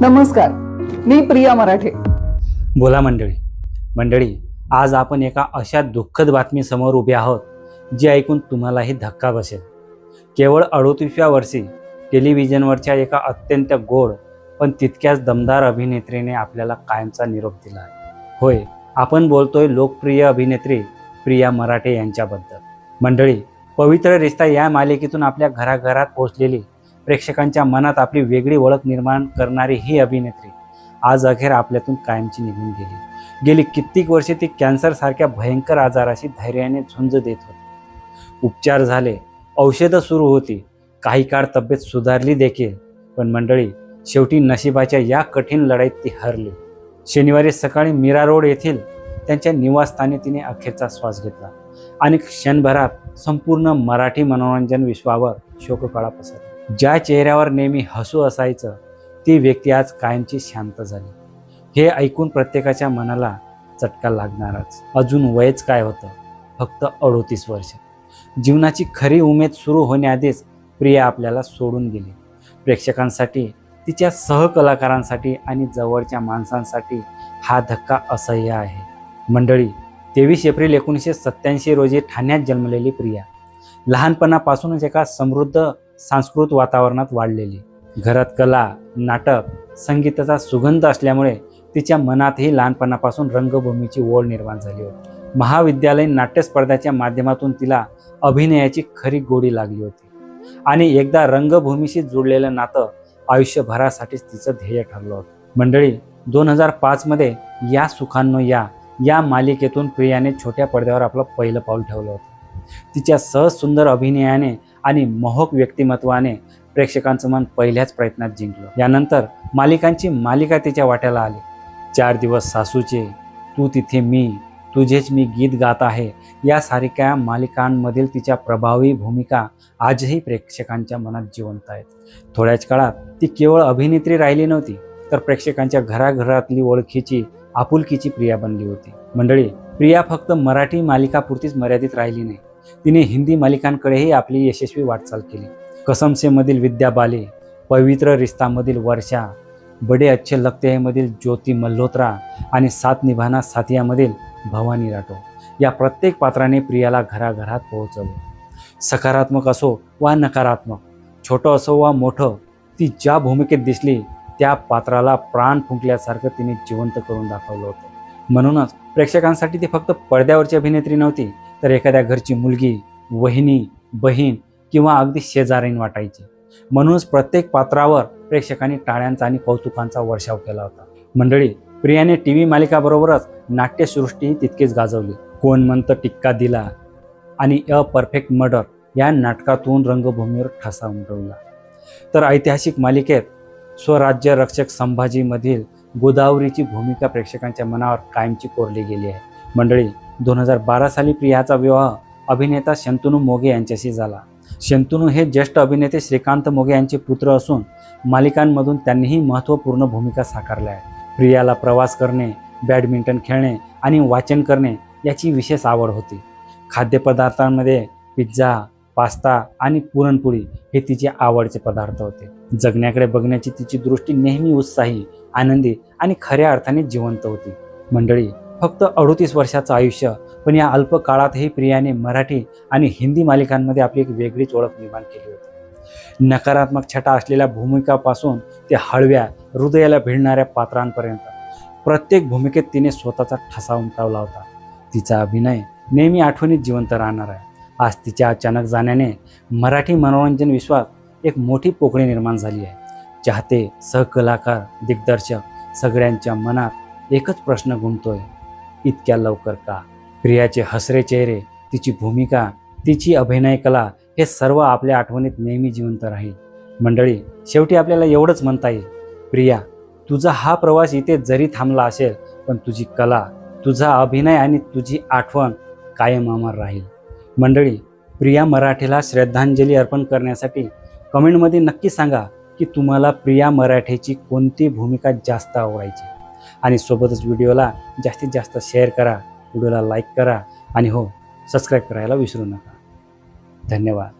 नमस्कार मी प्रिया मराठे. बोला मंडळी. मंडळी आज आपण एका अशा दुःखद बातमीसमोर उभे आहोत जी ऐकून तुम्हालाही धक्का बसेल. केवळ अडोतीसव्या वर्षी टेलिव्हिजनवरच्या एका अत्यंत गोड पण तितक्याच दमदार अभिनेत्रीने आपल्याला कायमचा निरोप दिला. आहे होय आपण बोलतोय लोकप्रिय अभिनेत्री प्रिया मराठे यांच्याबद्दल. मंडळी पवित्र रिश्ता या मालिकेतून आपल्या घराघरात पोहोचलेली प्रेक्षकांच्या मनात आपली वेगळी ओळख निर्माण करणारी ही अभिनेत्री आज अखेर आपल्यातून कायमची निघून गेली. गेली कित्येक वर्षे ती कॅन्सरसारख्या भयंकर आजाराशी धैर्याने झुंज देत होती. उपचार झाले औषधं सुरू होती काही काळ तब्येत सुधारली देखील पण मंडळी शेवटी नशिबाच्या या कठीण लढाईत ती हरली. शनिवारी सकाळी मीरा रोड येथील त्यांच्या निवासस्थानी तिने अखेरचा श्वास घेतला आणि क्षणभरात संपूर्ण मराठी मनोरंजन विश्वावर शोककळा पसरला. ज्या चेहऱ्यावर नेहमी हसू असायचं ती व्यक्ती आज कायमची शांत झाली. हे ऐकून प्रत्येकाच्या मनाला चटका लागणारच. अजून वयच काय होतं? फक्त अडोतीस वर्ष. जीवनाची खरी उमेद सुरू होण्याआधीच प्रिया आपल्याला सोडून गेली. प्रेक्षकांसाठी तिच्या सहकलाकारांसाठी आणि जवळच्या माणसांसाठी हा धक्का असह्य आहे. मंडळी तेवीस एप्रिल एकोणीसशे सत्याऐंशी रोजी ठाण्यात जन्मलेली प्रिया. लहानपणापासूनच एका समृद्ध सांस्कृत वातावरणात वाढलेली. घरात कला नाटक संगीताचा सुगंध असल्यामुळे तिच्या मनातही लहानपणापासून रंगभूमीची ओढ निर्माण झाली होती. महाविद्यालयीन नाट्य स्पर्धाच्या माध्यमातून तिला अभिनयाची खरी गोडी लागली होती. आणि एकदा रंगभूमीशी जुळलेलं नातं आयुष्यभरासाठीच तिचं ध्येय ठरलं होतं. मंडळी दोन हजार पाचमध्ये या सुखांनो या या मालिकेतून प्रियाने छोट्या पडद्यावर आपलं पहिलं पाऊल ठेवलं होतं. तिच्या सहज सुंदर अभिनयाने आणि मोहक व्यक्तिमत्वाने प्रेक्षकांचं मन पहिल्याच प्रयत्नात जिंकलं. यानंतर मालिकांची मालिका तिच्या वाट्याला आली. चार दिवस सासूचे तू तिथे मी तुझेच मी गीत गात आहे. यासारख्या मालिकांमधील तिच्या प्रभावी भूमिका आजही प्रेक्षकांच्या मनात जिवंत आहेत. थोड्याच काळात ती केवळ अभिनेत्री राहिली नव्हती तर प्रेक्षकांच्या घराघरातली ओळखीची आपुलकीची प्रिया बनली होती. मंडळी प्रिया फक्त मराठी मालिकापुरतीच मर्यादित राहिली नाही. तिने हिंदी मालिकांकडेही आपली यशस्वी वाटचाल केली. कसमसेमधील विद्या बाले पवित्र रिश्तामधील वर्षा बडे अच्छे लगते मधील ज्योती मल्होत्रा आणि सात निभाना साथियामधील भवानी राठोड या प्रत्येक पात्राने प्रियाला घराघरात पोहोचवले. सकारात्मक असो वा नकारात्मक छोटं असो वा मोठं ती ज्या भूमिकेत दिसली त्या पात्राला प्राण फुंकल्यासारखं तिने जिवंत करून दाखवलं होतं. म्हणूनच प्रेक्षकांसाठी ती फक्त पडद्यावरची अभिनेत्री नव्हती तर एखाद्या घरची मुलगी वहिनी बहीण किंवा अगदी शेजारीण वाटायची. म्हणूनच प्रत्येक पात्रावर प्रेक्षकांनी टाळ्यांचा आणि कौतुकांचा वर्षाव केला होता. मंडळी प्रियाने टी व्ही मालिकाबरोबरच नाट्यसृष्टीही तितकीच गाजवली. कोण म्हणतं टिक्का दिला आणि अ परफेक्ट मर्डर या नाटकातून रंगभूमीवर ठसा उमटवला. तर ऐतिहासिक मालिकेत स्वराज्य रक्षक संभाजीमधील गोदावरीची भूमिका प्रेक्षकांच्या मनावर कायमची कोरली गेली आहे. मंडळी दोन हजार बारा साली प्रियाचा विवाह अभिनेता शंतनू मोगे यांच्याशी झाला. शंतनू हे ज्येष्ठ अभिनेते श्रीकांत मोगे यांचे पुत्र असून मालिकांमधून त्यांनीही महत्त्वपूर्ण भूमिका साकारल्या आहेत. प्रियाला प्रवास करणे बॅडमिंटन खेळणे आणि वाचन करणे याची विशेष आवड होती. खाद्यपदार्थांमध्ये पिझ्झा पास्ता आणि पुरणपोळी हे तिचे आवडचे पदार्थ होते. जगण्याकडे बघण्याची तिची दृष्टी नेहमी उत्साही आनंदी आणि खऱ्या अर्थाने जिवंत होती. मंडळी फक्त अडोतीस वर्षाचं आयुष्य पण या अल्प काळातही प्रियाने मराठी आणि हिंदी मालिकांमध्ये आपली एक वेगळीच ओळख निर्माण केली होती. नकारात्मक छटा असलेल्या भूमिकापासून ते हळव्या हृदयाला भिडणाऱ्या पात्रांपर्यंत प्रत्येक भूमिकेत तिने स्वतःचा ठसा उमटवला होता. तिचा अभिनय नेहमी आठवणीत जिवंत राहणार आहे. आज तिच्या अचानक जाण्याने मराठी मनोरंजन विश्वात एक मोठी पोकळी निर्माण झाली आहे. चाहते सहकलाकार दिग्दर्शक सगळ्यांच्या मनात एकच प्रश्न घुमतोय. इतक्या लवकर का? प्रियाचे हसरे चेहरे तिची भूमिका तिची अभिनय कला हे सर्व आपल्या आठवणीत नेहमी जिवंत राहील. मंडळी शेवटी आपल्याला एवढंच म्हणता येईल. प्रिया तुझा हा प्रवास इथे जरी थांबला असेल पण तुझी कला तुझा अभिनय आणि तुझी आठवण कायम अमर राहील. मंडळी प्रिया मराठीला श्रद्धांजली अर्पण करण्यासाठी कमेंटमध्ये नक्की सांगा की तुम्हाला प्रिया मराठीची कोणती भूमिका जास्त आवडायची? आणि सोबतच व्हिडिओला जास्तीत जास्त शेअर करा व्हिडिओला लाईक करा आणि हो सबस्क्राईब करायला विसरू नका. धन्यवाद.